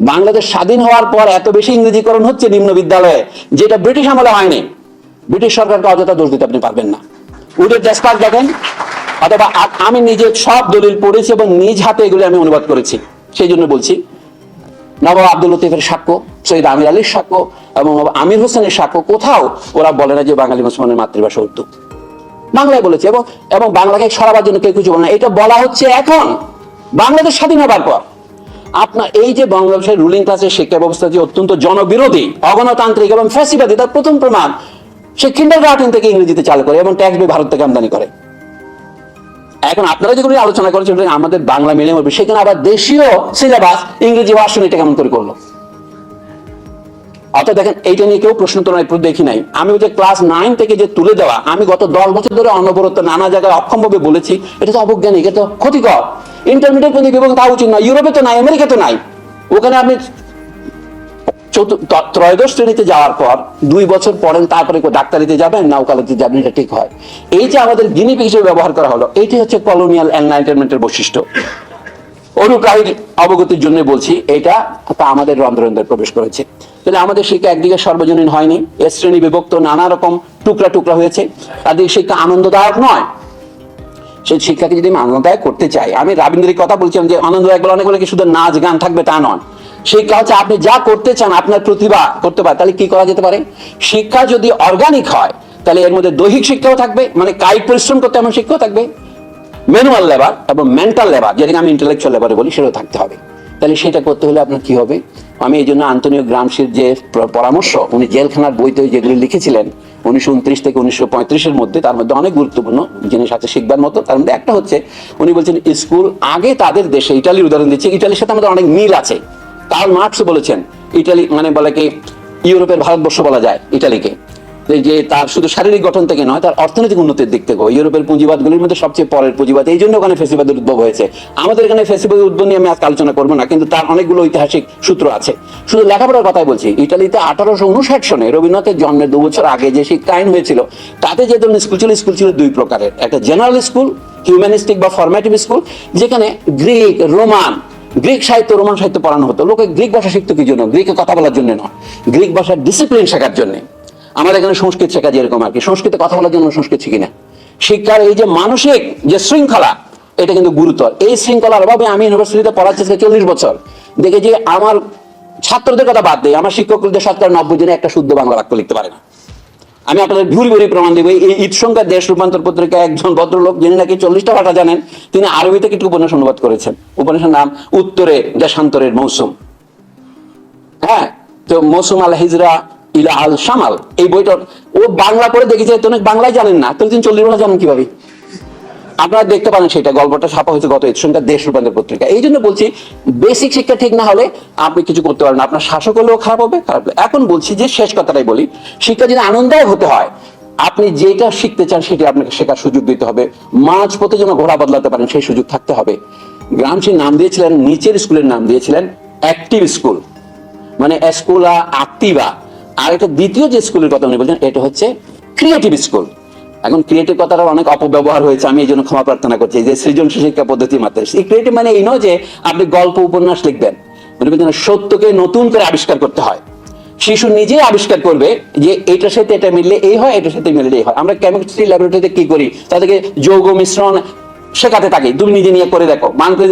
বাংলাদেশ স্বাধীন হওয়ার পর এত বেশি ইংরেজিকরণ হচ্ছে নিম্ন বিদ্যালয়ে, যেটা ব্রিটিশ আমলে হয়নি। ব্রিটিশ সরকারকে অযথা দোষ দিতে আপনি পারবেন না। উডের ডেসপার্ক দেখেন, অথবা আমি নিজে সব দলিল পড়েছি এবং নিজ হাতে এগুলি আমি অনুবাদ করেছি। সেই জন্য বলছি, নবাব আব্দুল লতিফের সাক্ষ্য, সৈয়দ আমির আলীর সাক্ষ্য এবং আমির হোসেনের সাক্ষ্য কোথাও ওরা বলে না যে বাঙালি মুসলমানের মাতৃভাষা উর্দু। বাংলায় বলেছে এবং এবং বাংলাকে সরাবার জন্য কেউ কিছু বলে না। এটা বলা হচ্ছে এখন বাংলাদেশ স্বাধীন হবার পর। আপনার এই যে বাংলাদেশের রুলিং ক্লাসের শিক্ষা ব্যবস্থা যে অত্যন্ত জনবিরোধী, অগণতান্ত্রিক এবং ফ্যাসিবাদী? তার প্রথম প্রমাণ, সে কিন্ডার গার্ডেন থেকে ইংরেজিতে চালু করে এবং ট্যাক্স ভারত থেকে আমদানি করে। এখন আপনারা যেগুলো আলোচনা করেছেন আমাদের বাংলা মিডিয়াম হবে সেখানে আবার দেশীয় সিলেবাস ইংরেজি ভার্সন এটা কেমন করে করল? অর্থাৎ দেখেন, এইটা নিয়ে কেউ প্রশ্ন তোলার একটু দেখি নাই। আমি ওই যে ক্লাস নাইন থেকে যে তুলে দেওয়া, আমি গত দশ বছর ধরে অনবরত নানা জায়গায় অক্ষমভাবে বলেছি, এটা তো অবজ্ঞানিক এটা তো ক্ষতিকর। ইন্টারমিডিয়েট পর্যন্ত বিভাগ তা উচিত নয়, ইউরোপে তো নাই, আমেরিকা তো নাই। ওখানে আপনি ত্রয়োদশ শ্রেণীতে যাওয়ার পর দুই বছর পরেন তারপরে ডাক্তারিতে যাবেন না ওকালতিতে যাবেন এটা ঠিক হয়। এই যে আমাদের গিনিপিক হিসেবে ব্যবহার করা হলো এইটি হচ্ছে কলোনিয়াল এনলাইটেনমেন্টের বৈশিষ্ট্য। অনুপ্রাণীর অবগতির জন্য বলছি, এটা তা আমাদের রন্ধ্রন্ধ্রে প্রবেশ করেছে। তাহলে আমাদের শিক্ষা একদিকে সর্বজনীন হয়নি, এ শ্রেণি বিভক্ত নানা রকম টুকরা টুকরা হয়েছে, তাদের শিক্ষা আনন্দদায়ক নয় সেই শিক্ষাকে যদি আমি আনন্দদায়ক করতে চাই, আমি রাবীন্দ্রের কথা বলছিলাম যে আনন্দদায়ক বলে অনেক কি শুধু নাচ, গান থাকবে, তা নয়। শিক্ষা হচ্ছে আপনি যা করতে চান, আপনার প্রতিভা করতে পারে। তাহলে কি করা যেতে পারে? শিক্ষা যদি অর্গানিক হয়, তাহলে এর মধ্যে দৈহিক শিক্ষাও থাকবে মানে কায়িক পরিশ্রম করতে আমার শিক্ষাও থাকবে। ম্যানুয়াল লেবার এবং মেন্টাল লেবার যেটাকে আমি ইন্টেলেকচুয়াল লেবারে বলি, সেটাও থাকতে হবে। তাহলে সেটা করতে হলে আপনার কি হবে? আমি এই জন্য আন্তনীয় গ্রামশির যে পরামর্শ, উনি জেলখানার বইতে যেগুলি লিখেছিলেন, উনিশশো উনত্রিশ থেকে উনিশশো পঁয়ত্রিশের মধ্যে, তার মধ্যে অনেক গুরুত্বপূর্ণ জিনিস আছে শিখবার মতো। তার মধ্যে একটা হচ্ছে, উনি বলছেন, স্কুল আগে তাদের দেশে, ইটালির উদাহরণ দিচ্ছে, ইটালির সাথে আমাদের অনেক মিল আছে। কার্ল মার্কস বলেছেন, ইটালি মানে বলে কি, ইউরোপের ভারতবর্ষ বলা যায়, ইটালিকে। যে তার শুধু শারীরিক গঠন থেকে নয়, তার অর্থনৈতিক উন্নতির দিক থেকেও। ইউরোপের পুঁজিবাদগুলির মধ্যে সবচেয়ে পরের পুঁজিবাদ, এই জন্য ওখানে ফেসিবাদের উদ্ভব হয়েছে। আমাদের এখানে ফেসিবাদের উদ্ভব নিয়ে আমি আজকে আলোচনা করব না, কিন্তু তার অনেকগুলো ঐতিহাসিক সূত্র আছে। শুধু লেখাপড়ার কথাই বলছি, ইটালিতে আঠারোশো উনষাট সনে রবীন্দ্রনাথের জন্মের দু বছর আগে যে শিক্ষা আইন হয়েছিল, তাতে যে ধরনের স্কুল ছিল স্কুল ছিল দুই প্রকারের। একটা জেনারেল স্কুল, হিউম্যানিস্টিক বা ফরম্যাটিভ স্কুল, যেখানে গ্রিক, রোমান, গ্রিক সাহিত্য, রোমান সাহিত্য পড়ানো হতো। লোকে গ্রিক ভাষা শিখতো কি জন্য? গ্রিকে কথা বলার জন্য নয়। গ্রিক ভাষার ডিসিপ্লিন শেখার জন্য। আমাদের এখানে সংস্কৃত শেখা যেরকম আর কি। সংস্কৃতে কথা বলার জন্য সংস্কৃত শিখি না। শিক্ষার এই যে মানসিক যে শৃঙ্খলা, এটা কিন্তু গুরুতর। এই শৃঙ্খলার অভাবে আমি ইউনিভার্সিটিতে পড়াচ্ছি আজকে চল্লিশ বছর। দেখে যে আমার ছাত্রদের কথা বাদ দেয় আমার শিক্ষকদের শতকরা নব্বই জনে একটা শুদ্ধ বাংলা বাক্য লিখতে পারে না। আমি আপনাদের ভুরি ভুরি প্রমাণ দেবো। এই ঈদ সংখ্যা দেশ রূপান্তর পত্রিকা একজন ভদ্রলোক যিনি নাকি চল্লিশটা ভাষা জানেন, তিনি আরবিতে কিছু উপন্যাস অনুবাদ করেছেন। উপন্যাসের নাম উত্তরে দেশান্তরের মৌসুম। হ্যাঁ তো মৌসুম আল হিজরা ইলা শামাল এই বইটার ও বাংলা পড়ে দেখেছে, তো অনেক বাংলায় জানেন না। তো তিনি চল্লিশ ভাষা জানেন কীভাবে? আপনারা দেখতে পারেন সেটা, গল্পটা ছাপা হয়েছে গত এডিশনটা দেশ রূপান্তর পত্রিকা। এই জন্য বলছি বেসিক শিক্ষা ঠিক না হলে আপনি কিছু করতে পারবেন না। আপনার শাসক হলেও খারাপ হবে, খারাপ। এখন বলছি যে শেষ কথাটাই বলি, শিক্ষা যদি আনন্দদায়ক হতে হয়, আপনি যেটা শিখতে চান সেটা আপনাকে শেখার সুযোগ দিতে হবে। মাঝ পথে যেন ঘোড়া বদলাতে পারেন, সেই সুযোগ থাকতে হবে। গ্রামসির নাম দিয়েছিলেন, নিচের স্কুলের নাম দিয়েছিলেন অ্যাক্টিভ স্কুল মানে স্কুলা আক্টিভা। আর এটা দ্বিতীয় যে স্কুলের কথা উনি বলছেন, এটা হচ্ছে ক্রিয়েটিভ স্কুল এখন ক্রিয়েটিভ কথাটার অনেক অপব্যবহার হয়েছে, আমি এই জন্য ক্ষমা প্রার্থনা করছি যে সৃজনশীল শিক্ষা পদ্ধতির মাত্রায় এই ক্রিয়েটিভ মানে এই নয় যে আপনি গল্প, উপন্যাস লিখবেন। উনি বলছেন সত্যকে নতুন করে আবিষ্কার করতে হয়। শিশু নিজে আবিষ্কার করবে যে এটার সাথে এটা মিললে এই হয়, এটার সাথে মিললে এই হয়। আমরা কেমিস্ট্রি ল্যাবরেটরিতে কি করি? তাদেরকে যৌগ মিশ্রণ শেখাতে থাকি। তুমি নিজে নিয়ে করে দেখো, মান করে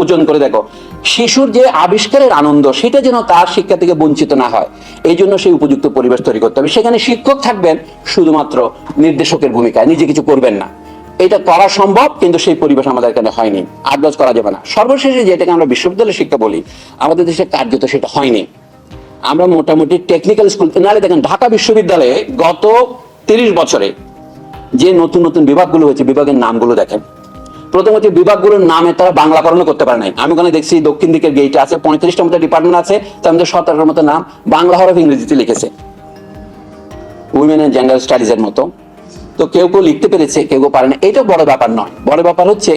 ওজন করে দেখো। শিশুর যে আবিষ্কারের আনন্দ, সেটা যেন তার শিক্ষা থেকে বঞ্চিত না হয়। এই জন্য সেই উপযুক্ত পরিবেশ তৈরি করতে হবে। সেখানে শিক্ষক থাকবেন শুধুমাত্র নির্দেশকের ভূমিকায়, নিজে কিছু করবেন না। এটা করা সম্ভব, কিন্তু সেই পরিবেশ আমাদের এখানে হয়নি, আড্ডাজ করা যাবে না। সর্বশেষে যেটাকে আমরা বিশ্ববিদ্যালয় শিক্ষা বলি, আমাদের দেশে কার্যত সেটা হয়নি। আমরা মোটামুটি টেকনিক্যাল স্কুল নাহলে দেখেন, ঢাকা বিশ্ববিদ্যালয়ে গত তিরিশ বছরে যে নতুন নতুন বিভাগগুলো হয়েছে, বিভাগের নামগুলো দেখেন। প্রথমত বিভাগগুলোর নামে তারা বাংলাকরণও করতে পারে নাই। আমি ওখানে দেখছি দক্ষিণ দিকের গেটে আছে, পঁয়ত্রিশটা মতো ডিপার্টমেন্ট আছে, তার মধ্যে সতেরোর মতো নাম বাংলা হরফ ইংরেজিতে লিখেছে। উইমেন এন্ড জেন্ডার স্টাডিজ এর মতো। তো কেউ কেউ লিখতে পেরেছে, কেউ কেউ পারে না এটা বড় ব্যাপার নয়। বড় ব্যাপার হচ্ছে,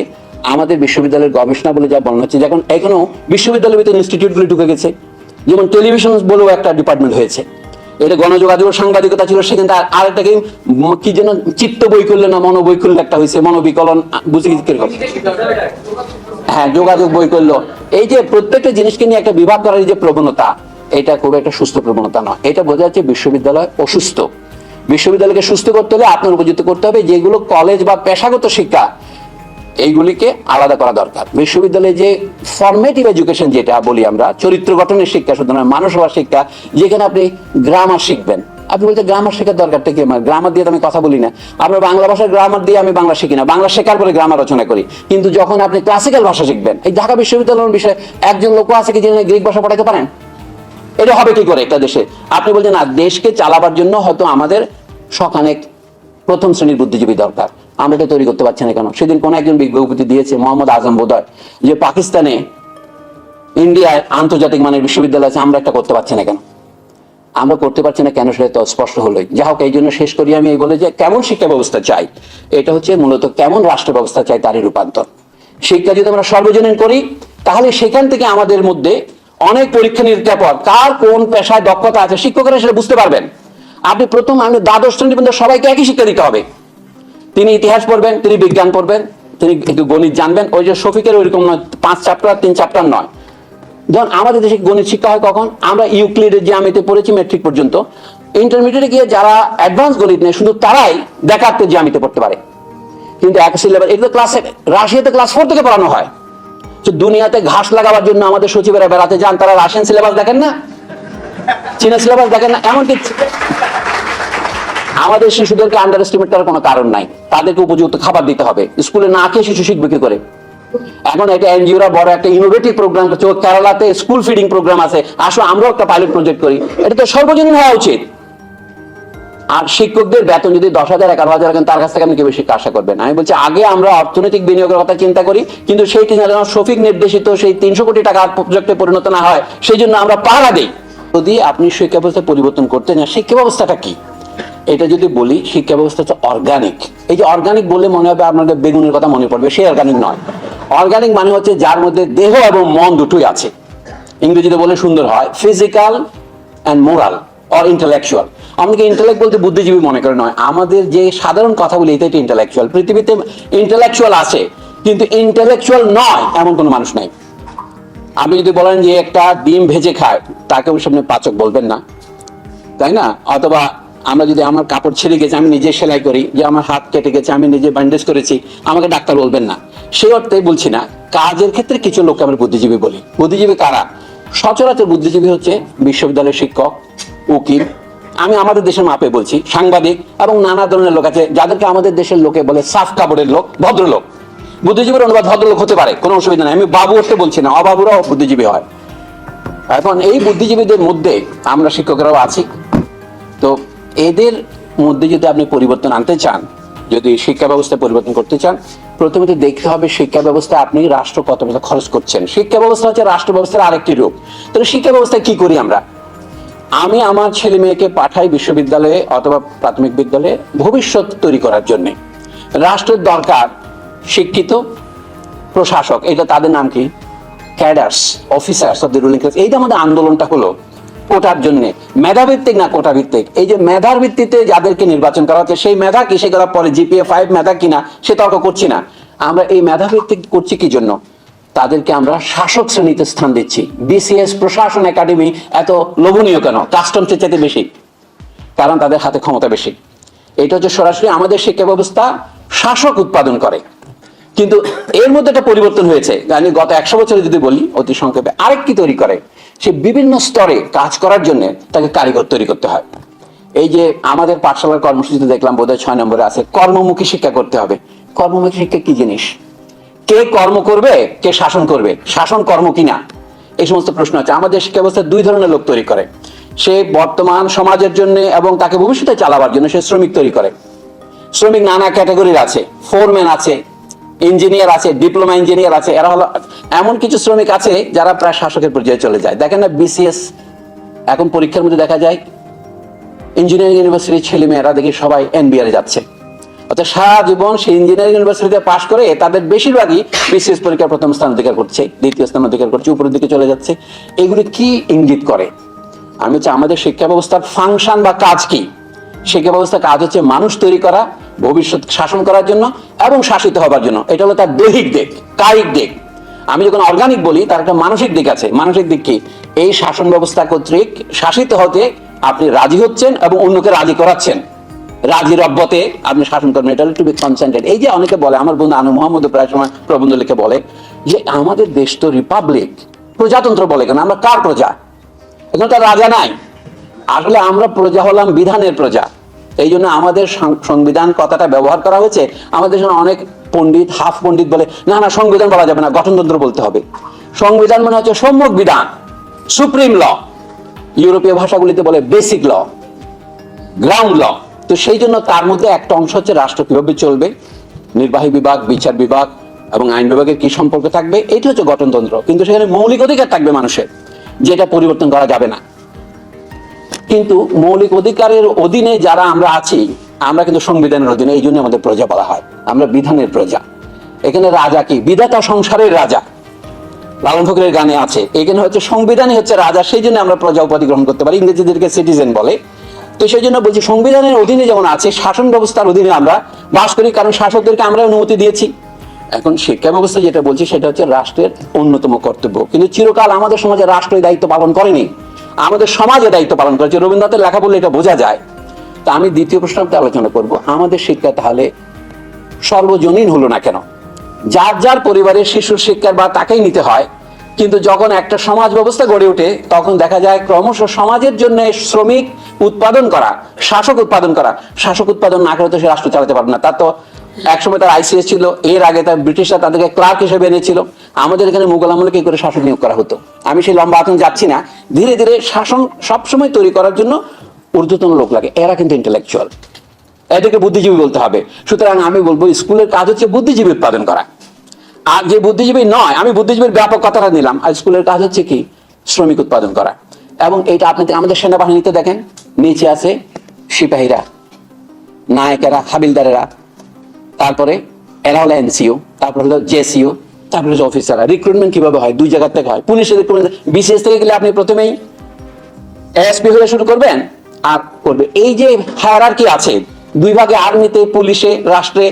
আমাদের বিশ্ববিদ্যালয়ের গবেষণা বলে যা বলা হচ্ছে, যখন এখনও বিশ্ববিদ্যালয়ের ভিতরে ইনস্টিটিউটগুলি ঢুকে গেছে, যেমন টেলিভিশন বলেও একটা ডিপার্টমেন্ট হয়েছে। এটা গণযোগাযোগ সাংবাদিকতা ছিল, সেখানে তার আরেকটাকে কি যেন চিত্ত বৈকল্য না মনোবৈকল্য একটা হয়েছে, মনোবিকলন বুঝে কীরকম। হ্যাঁ যোগাযোগ করল এই যে প্রত্যেকটা জিনিসকে নিয়ে একটা বিভাগ করার যে প্রবণতা, এটা খুব একটা সুস্থ প্রবণতা নয়। এটা বোঝা যাচ্ছে বিশ্ববিদ্যালয় অসুস্থ। বিশ্ববিদ্যালয়কে সুস্থ করতে হলে আপনার উপযুক্ত করতে হবে, যেগুলো কলেজ বা পেশাগত শিক্ষা এইগুলিকে আলাদা করা দরকার। বিশ্ববিদ্যালয়ে যে ফর্মেটিভ এডুকেশন যেটা বলি আমরা, চরিত্র গঠনের শিক্ষা শুধু নয় মানুষ হওয়ার শিক্ষা, যেখানে আপনি গ্রামার শিখবেন। আপনি বলতে গ্রামার শেখার দরকারটা কি? আমার গ্রামার দিয়ে তো আমি কথা বলি না। আমরা বাংলা ভাষার গ্রামার দিয়ে আমি বাংলা শিখি না। বাংলা শেখার পরে গ্রামার রচনা করি। কিন্তু যখন আপনি ক্লাসিক্যাল ভাষা শিখবেন, এই ঢাকা বিশ্ববিদ্যালয়ের বিষয়ে একজন লোক আছে কি যিনি গ্রিক ভাষা পড়াতে পারেন? এটা হবে কি করে একটা দেশে? আপনি বলছেন না, দেশকে চালাবার জন্য হয়তো আমাদের শখানেক প্রথম শ্রেণির বুদ্ধিজীবী দরকার। আমরা এটা তৈরি করতে পারছি না কেন? সেদিন কোন একজন বিজ্ঞপ্তি দিয়েছে, মোহাম্মদ আজম বোধহয়, যে পাকিস্তানে ইন্ডিয়ায় আন্তর্জাতিক মানের বিশ্ববিদ্যালয় আছে, আমরা একটা করতে পারছি না কেন? আমরা করতে পারছি না কেন সেটা তো স্পষ্ট হলোই। যা হোক, এই জন্য শেষ করি আমি এই বলে যে কেমন শিক্ষা ব্যবস্থা চাই? এটা হচ্ছে মূলত কেমন রাষ্ট্র ব্যবস্থা চাই তারই রূপান্তর। শিক্ষা যদি আমরা সর্বজনীন করি, তাহলে সেখান থেকে আমাদের মধ্যে অনেক পরীক্ষা নিরীক্ষার পর কার কোন পেশায় দক্ষতা আছে, শিক্ষকরা সেটা বুঝতে পারবেন। আপনি প্রথম, আমি দ্বাদশ শ্রেণি পর্যন্ত সবাইকে একই শিক্ষা দিতে হবে। তিনি ইতিহাস পড়বেন, তিনি বিজ্ঞান পড়বেন, তিনি একটু গণিত জানবেন। ওই যে শফিকের ওইরকম নয়, পাঁচ চ্যাপ্টার, তিন চ্যাপ্টার নয়। ধরুন, আমাদের দেশে গণিত শিক্ষা হয় কখন? আমরা ইউক্লিডের জ্যামিতে পড়েছি মেট্রিক পর্যন্ত। ইন্টারমিডিয়েটে গিয়ে যারা অ্যাডভান্স গণিত নেয়, শুধু তারাই দেখাতে জ্যামিতে পড়তে পারে। কিন্তু এক সিলেবাস এটা তো ক্লাসে রাশিয়াতে ক্লাস ফোর থেকে পড়ানো হয়। যে দুনিয়াতে ঘাস লাগাবার জন্য আমাদের সচিবেরা বেড়াতে যান, তারা রাশিয়ান সিলেবাস দেখেন না? চীনা সিলেবাস দেখেন না? এমনকি আমাদের শিশুদেরকে আন্ডার এস্টিমেট করার কোনো কারণ নাই। তাদেরকে উপযুক্ত খাবার দিতে হবে। স্কুলে না খেয়ে শিশু শিখবে কি করে? এখন এটা এনজিওরা বড় একটা ইনোভেটিভ প্রোগ্রাম করছে। কেরালাতে স্কুল ফিডিং প্রোগ্রাম আছে। আসো, আমরাও একটা পাইলট প্রজেক্ট করি। এটা তো সর্বজনীন হওয়া উচিত। আর শিক্ষকদের বেতন যদি দশ হাজার, এগারো হাজার তার কাছ থেকে আপনি কি বেশি আশা করবেন? আমি বলছি, আগে আমরা অর্থনৈতিক বিনিয়োগের কথা চিন্তা করি, কিন্তু সেই চিন্তা যেন শফিক নির্দেশিত সেই তিনশো কোটি টাকা প্রজেক্টে পরিণত না হয়, সেই জন্য আমরা পাহারা দিই। যদি আপনি শিক্ষা ব্যবস্থা পরিবর্তন করতে চান, শিক্ষা ব্যবস্থাটা কি? এটা যদি বলি, শিক্ষা ব্যবস্থা হচ্ছে অর্গানিক এই যে অর্গানিক বলে মনে হবে আপনাদের বেগুনের কথা মনে পড়বে, সে অর্গানিক নয়। অর্গানিক মানে হচ্ছে যার মধ্যে দেহ এবং মন দুটোই আছে। ইংরেজিতে বলে সুন্দর হয় physical and moral or intellectual আমাকে ইন্টালেক্ট বলতে বুদ্ধিজীবী মনে করে নয়। আমাদের যে সাধারণ কথা বলি এটাই ইন্টালেকচুয়াল পৃথিবীতে ইন্টালেকচুয়াল আছে, কিন্তু ইন্টালেকচুয়াল নয়, এমন কোনো মানুষ নাই। আপনি যদি বলেন যে একটা ডিম ভেজে খায় তাকে ওই সামনে পাচক বলবেন না। তাই না? অথবা আমরা যদি আমার কাপড় ছিঁড়ে গেছে, আমি নিজে সেলাই করি, যে আমার হাত কেটে গেছে, আমি নিজে ব্যান্ডেজ করেছি, আমাকে ডাক্তার বলবেন না। সেই অর্থে বলছি না, কাজের ক্ষেত্রে কিছু লোককে আমরা বুদ্ধিজীবী বলি। বুদ্ধিজীবী কারা? সচরাচর বুদ্ধিজীবী হচ্ছে বিশ্ববিদ্যালয়ের শিক্ষক, উকিল। আমি আমাদের দেশের মাপে বলছি, সাংবাদিক এবং নানা ধরনের লোক আছে, যাদেরকে আমাদের দেশের লোকে বলে সাফ কাপড়ের লোক, ভদ্রলোক। বুদ্ধিজীবীর অনুবাদ ভদ্রলোক হতে পারে, কোনো অসুবিধা নেই। আমি বাবু হতে বলছি না, অবাবুরাও বুদ্ধিজীবী হয়। এখন এই বুদ্ধিজীবীদের মধ্যে আমরা শিক্ষকরাও আছি। এদের মধ্যে যদি আপনি পরিবর্তন আনতে চান, যদি শিক্ষা ব্যবস্থা পরিবর্তন করতে চান, প্রথমত দেখতে হবে শিক্ষা ব্যবস্থা আপনি রাষ্ট্র কত টাকা খরচ করছেন। শিক্ষা ব্যবস্থা হচ্ছে রাষ্ট্র ব্যবস্থার আরেকটি রূপ। তাহলে শিক্ষা ব্যবস্থায় কি করি আমরা? আমি আমার ছেলে মেয়েকে পাঠাই বিশ্ববিদ্যালয়ে অথবা প্রাথমিক বিদ্যালয়ে ভবিষ্যৎ তৈরি করার জন্য। রাষ্ট্রের দরকার শিক্ষিত প্রশাসক, এটা তাদের নাম কি? Cadres officers of the ruling class এইটা আমাদের আন্দোলনটা হলো। কোটার জন্য। মেধাভিত্তিক না কোটা ভিত্তিক এই যে মেধার ভিত্তিতে যাদেরকে নির্বাচন করা হচ্ছে, সেই মেধা কি? সে করার পরে জিপিএ ফাইভ মেধা কিনা, সে তর্ক করছি না। আমরা এই মেধা ভিত্তিক করছি কি জন্য? তাদেরকে আমরা শাসক শ্রেণীতে স্থান দিচ্ছি। বিসিএস প্রশাসন একাডেমি এত লোভনীয় কেন? কাস্টমসের চাইতে বেশি। কারণ তাদের হাতে ক্ষমতা বেশি। এটা হচ্ছে সরাসরি আমাদের শিক্ষা ব্যবস্থা শাসক উৎপাদন করে। কিন্তু এর মধ্যে একটা পরিবর্তন হয়েছে। আমি গত একশো বছরে যদি বলি, অতি সংক্ষেপে আরেকটি তৈরি করে। সে বিভিন্ন স্তরে কাজ করার জন্য তাকে কারিগর তৈরি করতে হয়। এই যে আমাদের পাঠশালার কর্মসূচিতে দেখলাম, বোধহয় ছয় নম্বরে আছে, কর্মমুখী শিক্ষা করতে হবে। কর্মমুখী শিক্ষা কি জিনিস? কে কর্ম করবে, কে শাসন করবে? শাসন কর্ম কিনা? এই সমস্ত প্রশ্ন আছে। আমাদের শিক্ষা ব্যবস্থায় দুই ধরনের লোক তৈরি করে। সে বর্তমান সমাজের জন্য এবং তাকে ভবিষ্যতে চালাবার জন্য সে শ্রমিক তৈরি করে। শ্রমিক নানা ক্যাটাগরির আছে, ফোরম্যান আছে ইঞ্জিনিয়ার আছে, ডিপ্লোমা ইঞ্জিনিয়ার আছে, এরা হলো, এমন কিছু শ্রমিক আছে যারা প্রায় শাসকের পর্যায়ে চলে যায়। দেখেন না বিসিএস এখন পরীক্ষার মধ্যে দেখা যায় ইঞ্জিনিয়ারিং ইউনিভার্সিটির ছেলে মেয়েরা দেখি সবাই এনবিআর যাচ্ছে। অর্থাৎ সারা জীবন সেই ইঞ্জিনিয়ারিং ইউনিভার্সিটিতে পাশ করে তাদের বেশিরভাগই বিসিএস পরীক্ষার প্রথম স্থান অধিকার করছে, দ্বিতীয় স্থান অধিকার করছে, উপরের দিকে চলে যাচ্ছে। এগুলি কি ইঙ্গিত করে? আমি হচ্ছে আমাদের শিক্ষা ব্যবস্থার ফাংশন বা কাজ কি? শিক্ষা ব্যবস্থার কাজ হচ্ছে মানুষ তৈরি করা ভবিষ্যৎ শাসন করার জন্য এবং শাসিত হবার জন্য। এটা হলো তার দৈহিক দিক, কায়িক দিক। আমি যখন অর্গানিক বলি, তার একটা মানসিক দিক আছে। মানসিক দিক কি? এই শাসন ব্যবস্থা কর্তৃক শাসিত হতে আপনি রাজি হচ্ছেন এবং অন্যকে রাজি করাচ্ছেন। রাজি রব্বতে আপনি শাসন করবেন। এটা টু বি কনসেন্ট্রেট এই যে অনেকে বলে, আমার বন্ধু আনু মোহাম্মদ প্রায় সময় প্রবন্ধ লিখে বলে যে, আমাদের দেশ তো রিপাবলিক প্রজাতন্ত্র বলে কেন? আমরা কার প্রজা? এখানে তো রাজা নাই। আসলে আমরা প্রজা হলাম বিধানের প্রজা। এই জন্য আমাদের সংবিধান কথাটা ব্যবহার করা হয়েছে। আমাদের জন্য অনেক পণ্ডিত, হাফ পণ্ডিত বলে, না না, সংবিধান বলা যাবে না, গঠনতন্ত্র বলতে হবে। সংবিধান মানে হচ্ছে সম্যক বিধান, সুপ্রিম ল। ইউরোপীয় ভাষাগুলিতে বলে বেসিক ল, গ্রাউন্ড ল। তো সেই জন্য তার মধ্যে একটা অংশ হচ্ছে রাষ্ট্র কীভাবে চলবে, নির্বাহী বিভাগ, বিচার বিভাগ এবং আইন বিভাগের কি সম্পর্ক থাকবে, এটি হচ্ছে গঠনতন্ত্র। কিন্তু সেখানে মৌলিক অধিকার থাকবে মানুষের, যেটা পরিবর্তন করা যাবে না। কিন্তু মৌলিক অধিকারের অধীনে যারা আমরা আছি, আমরা কিন্তু সংবিধানের অধীনে এই জন্য আমাদের প্রজা বলা হয়। আমরা বিধানের প্রজা। এখানে রাজা কি? বিধাতা সংসারের রাজা। লালন ফকিরের গানে আছে, এখানে হচ্ছে সংবিধানই হচ্ছে রাজা, সেই জন্য আমরা প্রজা উপাধি গ্রহণ করতে পারি। ইংরেজিদেরকে সিটিজেন বলে। তো সেই জন্য বলছি, সংবিধানের অধীনে যেমন আছে, শাসন ব্যবস্থার অধীনে আমরা বাস করি, কারণ শাসকদেরকে আমরা অনুমতি দিয়েছি। এখন শিক্ষা ব্যবস্থা যেটা বলছি, সেটা হচ্ছে রাষ্ট্রের অন্যতম কর্তব্য। কিন্তু চিরকাল আমাদের সমাজে রাষ্ট্র এই দায়িত্ব পালন করেনি। আমাদের সমাজে দায়িত্ব পালন করেছে রবীন্দ্রনাথের লেখা বললে এটা বোঝা যায়। তা আমি দ্বিতীয় প্রশ্নটা আলোচনা করব। আমাদের শিক্ষা তাহলে সর্বজনীন হলো না কেন? যার যার পরিবারের শিশুর শিক্ষার বা তাকেই নিতে হয়। কিন্তু যখন একটা সমাজ ব্যবস্থা গড়ে ওঠে, তখন দেখা যায় ক্রমশ সমাজের জন্য শ্রমিক উৎপাদন করা, শাসক উৎপাদন করা, শাসক উৎপাদন না করে তো সে রাষ্ট্র চালাতে পারবে না। তার তো একসময় তার আইসিএস ছিল, এর আগে তার ব্রিটিশরা তাদেরকে ক্লার্ক হিসেবে এনেছিল। আমাদের এখানে মুঘল আমলে কি করে শাসক নিয়োগ করা হতো? আমি সেই লম্বা আতন যাচ্ছি না। ধীরে ধীরে শাসন সবসময় তৈরি করার জন্য ঊর্ধ্বতন লোক লাগে, এরা কিন্তু ইন্টেলেকচুয়াল এদেরকে বুদ্ধিজীবী বলতে হবে। সুতরাং আমি বলব, স্কুলের কাজ হচ্ছে বুদ্ধিজীবী উৎপাদন করা। আর যে বুদ্ধিজীবী নয়, আমি বুদ্ধিজীবীর ব্যাপক কথাটা নিলাম। আর স্কুলের কাজ হচ্ছে কি? শ্রমিক উৎপাদন করা। এবং এটা আপনি আমাদের সেনাবাহিনীতে দেখেন, নিচে আছে সিপাহীরা, নায়কেরা, হাবিলদারেরা। তারপরে এরা হলো এনসিও তারপর হলো জেসিও তারপরে হলো অফিসাররা। রিক্রুটমেন্ট কীভাবে হয়? দুই জায়গা থেকে হয়। পুলিশের রিক্রুটমেন্ট বিসিএস থেকে গেলে আপনি প্রথমেই এসপি হয়ে শুরু করবেন আর করবে। এই যে হায়ার কি আছে, দুই ভাগে আর্মিতে পুলিশে, রাষ্ট্রে,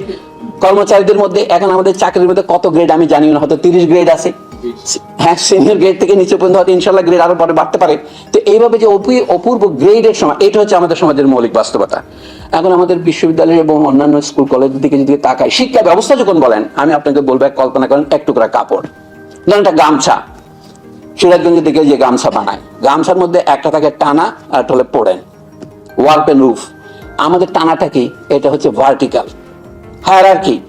কর্মচারীদের মধ্যে, এখন আমাদের চাকরির মধ্যে কত গ্রেড আমি জানি না, হয়তো তিরিশ গ্রেড আছে। হ্যাঁ সিনিয়র গ্রেড থেকে নিচে পর্যন্ত হয়তো ইনশাল্লাহ গ্রেড আরও পরে বাড়তে পারে। তো এইভাবে যে অপু- অপূর্ব গ্রেডের সময়, এটা হচ্ছে আমাদের সমাজের মৌলিক বাস্তবতা। এখন আমাদের বিশ্ববিদ্যালয় এবং অন্যান্য স্কুল কলেজের দিকে যদি তাকাই, শিক্ষা ব্যবস্থা যখন বলেন, আমি আপনাকে বলব কল্পনা করেন, এক টুকরা কাপড়। ধরেন একটা গামছা। সিরাজগঞ্জের দিকে যে গামছা বানায়, গামছার মধ্যে একটা থাকে টানা আর একটা হলে পড়েন। ওয়ার্প এন্ড রুফ আমাদের টানাটা কি? এটা হচ্ছে ভার্টিক্যাল হায়ার আর কি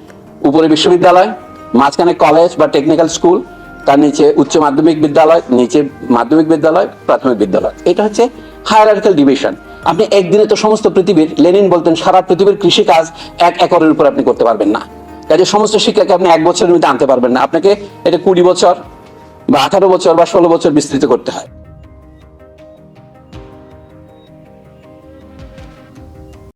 উপরে বিশ্ববিদ্যালয়, মাঝখানে কলেজ বা টেকনিক্যাল স্কুল তার নিচে উচ্চ মাধ্যমিক বিদ্যালয়, নিচে মাধ্যমিক বিদ্যালয়, প্রাথমিক বিদ্যালয়। এটা হচ্ছে হায়ারিক্যাল ডিভিশন আপনি একদিনে তো সমস্ত পৃথিবীর, লেনিন বলতেন, সারা পৃথিবীর কৃষিকাজ এক একরের উপর আপনি করতে পারবেন না। কাজে সমস্ত শিক্ষাকে আপনি এক বছরের মধ্যে আনতে পারবেন না। আপনাকে এটা কুড়ি বছর বা আঠারো বছর বা ষোলো বছর বিস্তৃত করতে হয়।